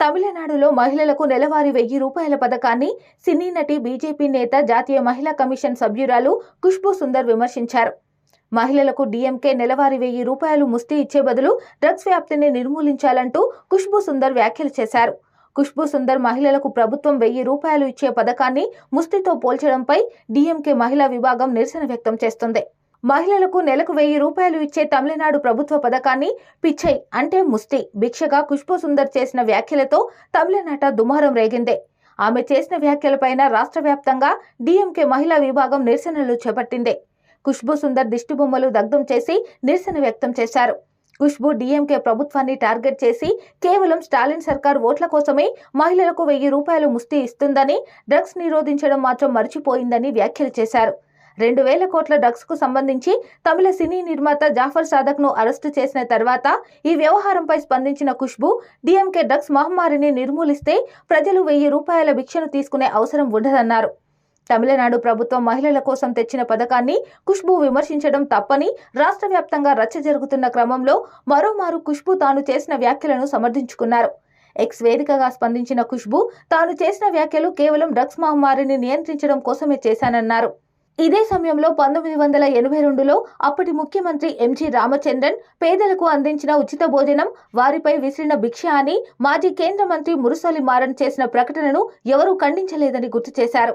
తమిళనాడులో మహిళలకు నెలవారీ వెయ్యి రూపాయల పథకాన్ని సినీ నటి బీజేపీ నేత జాతీయ మహిళా కమిషన్ సభ్యురాలు ఖుష్బు సుందర్ విమర్శించారు. మహిళలకు డీఎంకే నెలవారీ వెయ్యి రూపాయలు ముస్తి ఇచ్చే బదులు డ్రగ్స్ వ్యాప్తిని నిర్మూలించాలంటూ ఖుష్బు సుందర్ వ్యాఖ్యలు చేశారు. ఖుష్బు సుందర్ మహిళలకు ప్రభుత్వం వెయ్యి రూపాయలు ఇచ్చే పథకాన్ని ముస్తితో పోల్చడంపై డీఎంకే మహిళా విభాగం నిరసన వ్యక్తం చేస్తుంది. మహిళలకు నెలకు వెయ్యి రూపాయలు ఇచ్చే తమిళనాడు ప్రభుత్వ పథకాన్ని పిచ్చై అంటే ముస్తి భిక్షగా ఖుష్బు సుందర్ చేసిన వ్యాఖ్యలతో తమిళనాట దుమారం రేగిందే. ఆమె చేసిన వ్యాఖ్యలపైన రాష్ట్ర వ్యాప్తంగా డిఎంకే మహిళా విభాగం నిరసనలు చేపట్టిందే. ఖుష్బు సుందర్ దిష్టిబొమ్మలు దగ్ధం చేసి నిరసన వ్యక్తం చేశారు. ఖుష్బు డిఎంకే ప్రభుత్వాన్ని టార్గెట్ చేసి కేవలం స్టాలిన్ సర్కార్ ఓట్ల కోసమే మహిళలకు వెయ్యి రూపాయలు ముస్తి ఇస్తుందని డ్రగ్స్ నిరోధించడం మాత్రం మర్చిపోయిందని వ్యాఖ్యలు చేశారు. రెండు వేల కోట్ల డ్రగ్స్కు సంబంధించి తమిళ సినీ నిర్మాత జాఫర్ సాదక్ను అరెస్టు చేసిన తర్వాత ఈ వ్యవహారంపై స్పందించిన ఖుష్బు డిఎంకే డ్రగ్స్ మహమ్మారిని నిర్మూలిస్తే ప్రజలు వెయ్యి రూపాయల భిక్షను తీసుకునే అవసరం ఉండదన్నారు. తమిళనాడు ప్రభుత్వం మహిళల కోసం తెచ్చిన పథకాన్ని ఖుష్బు విమర్శించడం తప్పని రాష్ట్ర వ్యాప్తంగా రచ్చ జరుగుతున్న క్రమంలో మరోమారు ఖుష్బు తాను చేసిన వ్యాఖ్యలను సమర్థించుకున్నారు. ఎక్స్ వేదికగా స్పందించిన ఖుష్బు తాను చేసిన వ్యాఖ్యలు కేవలం డ్రగ్స్ మహమ్మారిని నియంత్రించడం కోసమే చేశానన్నారు. ఇదే సమయంలో పంతొమ్మిది వందల ఎనభై రెండులో అప్పటి ముఖ్యమంత్రి ఎంజి రామచంద్రన్ పేదలకు అందించిన ఉచిత భోజనం వారిపై విసిరిన భిక్ష అని మాజీ కేంద్ర మంత్రి మురుసలి మారన్ చేసిన ప్రకటనను ఎవరూ ఖండించలేదని గుర్తు చేశారు.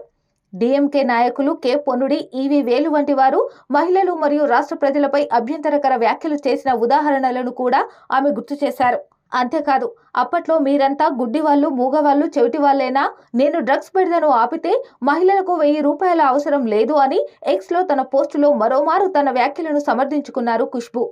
డిఎంకే నాయకులు కె. పొన్నుడి ఈవి వేలు వంటి వారు మహిళలు మరియు రాష్ట్ర ప్రజలపై అభ్యంతరకర వ్యాఖ్యలు చేసిన ఉదాహరణలను కూడా ఆమె గుర్తు చేశారు. అంతేకాదు అప్పట్లో మీరంతా గుడ్డివాళ్ళు మూగవాళ్ళు చెవిటివాళ్ళేనా? నేను డ్రగ్స్ పెడదను ఆపితే మహిళలకు వెయ్యి రూపాయల అవసరం లేదు అని ఎక్స్లో తన పోస్టులో మరోమారు తన వ్యాఖ్యలను సమర్థించుకున్నారు ఖుష్బు.